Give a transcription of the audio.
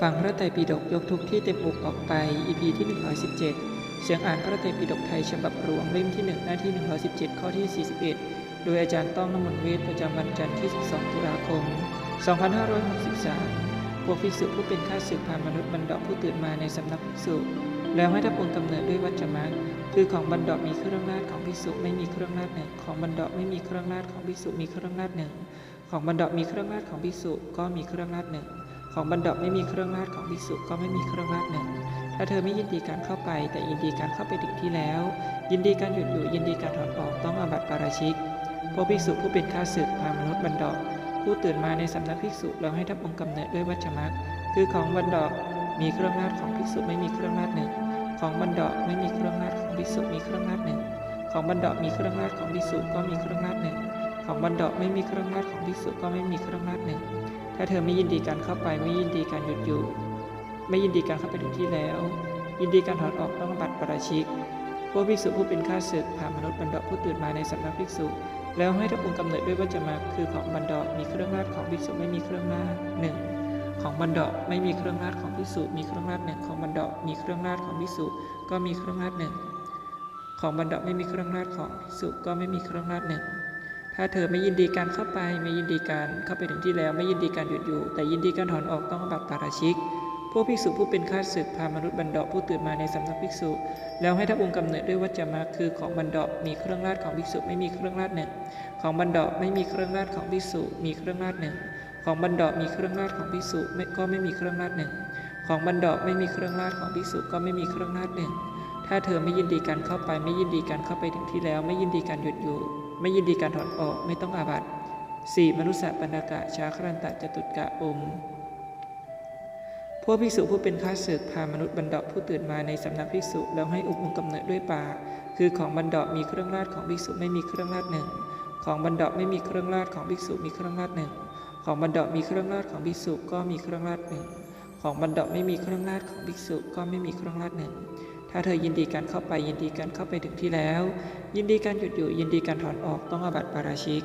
ฟังพระไตรปิฎกยกทุกที่เต็มอกออกไป EP ที่ 117 เสียงอ่านพระไตรปิฎกไทยฉบับหลวงเล่มที่ 1 หน้าที่ 117 ข้อที่ 41 โดยอาจารย์ต้องน้ำมนเวทประจำวันจันทร์ที่ 12 ตุลาคม 2563 พวกภิกษุผู้เป็นข้าศึกพามนุษย์บรรดาผู้ตื่นมาในสำนักภิกษุ แล้วให้ทับองค์กำเนิดด้วยวัจจมรรคคือของบรรดามีเครื่องราชของภิกษุไม่มีเครื่องราชหนึ่ง ของบรรดาไม่มีเครื่องราชของภิกษุมีเครื่องราชหนึ่ง ของบรรดามีเครื่องราชของภิกษุก็มีเครื่องราชหนึ่ง ของบรรดาไม่มีเครื่องราชของภิกษุก็ไม่มีเครื่องราชหนึ่งถ้าเธอไม่ยินดีการเข้าไป แต่ยินดีการเข้าไปถึงที่แล้ว ยินดีการหยุดอยู่ยินดีการถอนออกต้องอาบัติปาราชิกพวกภิกษุผู้เป็นข้าศึกพามนุษย์บรรดาผู้ตื่นมาในสำนักภิกษุแล้วให้ทับองค์กำเนิดด้วยวัชมรรคคือของบรรดามีเครื่องราชของภิกษุไม่มีเครื่องราชหนึ่ง ของบรรดาไม่มีเครื่องราชของภิกษุมีเครื่องราชหนึ่ง ของบรรดามีเครื่องราชของภิกษุก็มีเครื่องราชหนึ่ง ของบรรดาไม่มีเครื่องราชของภิกษุก็ไม่มีเครื่องราชหนึ่ง ถ้าเธอไม่ยินดีการเข้าไปไม่ยินดีการหยุดอยู่ ไม่ยินดีการเข้าไปถึงที่แล้ว ยินดีการถอนออกต้องบัตรประชิกพวกภิกษุผู้เป็นข้าศึกพามนุษย์บรรดาผู้ตื่นมาในสำนักภิกษุ แล้วให้ทับองค์กำเนิดด้วยวัจมรรคคือของบรรดามีเครื่องราชของภิกษุไม่มีเครื่องราชหนึ่งของบรรดาไม่มีเครื่องราชของภิกษุมีเครื่องราชหนึ่งของบรรดามีเครื่องราชของภิกษุก็มีเครื่องราชหนึ่งของบรรดาไม่มีเครื่องราชของภิกษุก็ไม่มีเครื่องราชหนึ่ง ถ้าเธอไม่ยินดีการเข้าไปไม่ยินดีการเข้าไปถึงที่แล้วไม่ยินดีการหยุดอยู่ แต่ยินดีการถอนออกต้องบัติปาราชิกพวกภิกษุผู้เป็นข้าศึกพามนุษย์บรรดาผู้ตื่นมาในสำนักภิกษุ แล้วให้ทับองค์กำเนิดด้วยวัจจมรรคือของบรรดามีเครื่องราชของภิกษุไม่มีเครื่องราชหนึ่ง ของบรรดาไม่มีเครื่องราชของภิกษุมีเครื่องราชหนึ่ง ของบรรดามีเครื่องราชของภิกษุไม่ก็ไม่มีเครื่องราชหนึ่ง ของบรรดาไม่มีเครื่องราชของภิกษุก็ไม่มีเครื่องราชหนึ่ง ถ้าเธอไม่ยินดีการเข้าไปไม่ยินดีการเข้าไปถึงที่แล้วไม่ยินดีการหยุดอยู่ ไม่ยินดีการถอนออกไม่ต้องอาบัติสี่มนุษย์ปัญกะชาครันตะจตุตกะอม พวกภิกษุผู้เป็นข้าศึกพามนุษย์บรรดาผู้ตื่นมาในสำนักภิกษุแล้วให้อุปองกำเนิดด้วยปากคือของบรรดามีเครื่องราชของภิกษุไม่มีเครื่องราชหนึ่ง ของบรรดาไม่มีเครื่องราชของภิกษุมีเครื่องราชหนึ่ง ของบรรดามีเครื่องราชของภิกษุก็มีเครื่องราชหนึ่ง ของบรรดาไม่มีเครื่องราชของภิกษุก็ไม่มีเครื่องราชหนึ่ง ถ้าเธอยินดีการเข้าไปยินดีการเข้าไปถึงที่แล้ว ยินดีการหยุดอยู่ยินดีการถอนออกต้องอาบัติปาราชิก